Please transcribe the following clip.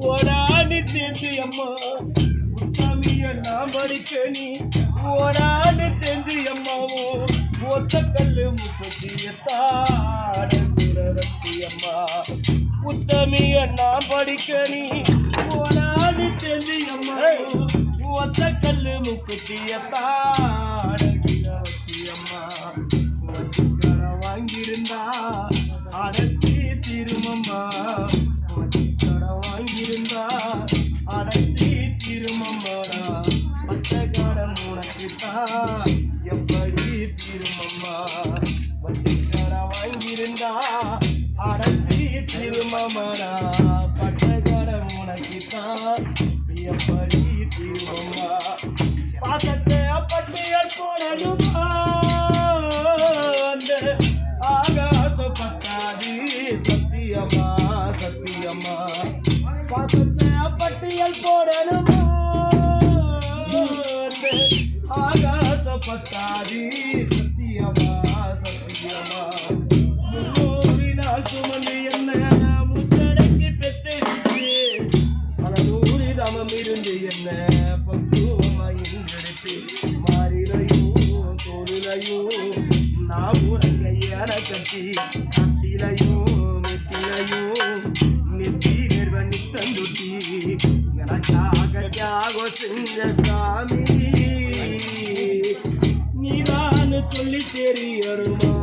ஓடாடி சேர்ந்து அம்மா. உத்தமிய நான் படிக்க நீ. ஓடாடி சேர்ந்து அம்மாவோ ஒத்த கல்லு அம்மா. உத்தமிய நான் படிக்க நீ. ஓடாடி சேர்ந்து அம்மா ஒத்த கல்லு அம்மா. வாங்கியிருந்தா அடைச்சி திருமம்மாடா. பச்சை கடன் உனக்குத்தான் எப்படி திருமம்மா? வட்டி வாங்கியிருந்தா அடைச்சி திருமம்மாடா. பச்சை கடன் உனக்குத்தான் எப்படி திருமம்மா? பாசத்தை பட்டியல் போடணுமா ஆகாச பத்தாதி. சத்தியமா சத்தியமா பாசத்தை பத்தாதி சத்தியமா சத்தியமா. முன்னூறு நாள் சுமந்து என்ன முத்தடக்கி பெற்றெடுத்து பல நூறு தமம் இருந்து என்ன பக்குவமாய் எடுத்து மாறிலையும் தோழிலையும் நான் உனக்கு கட்டி கட்டிலையும் மெத்திலையும் நெத்தி எனக்காக தியாகம் செஞ்ச அருமா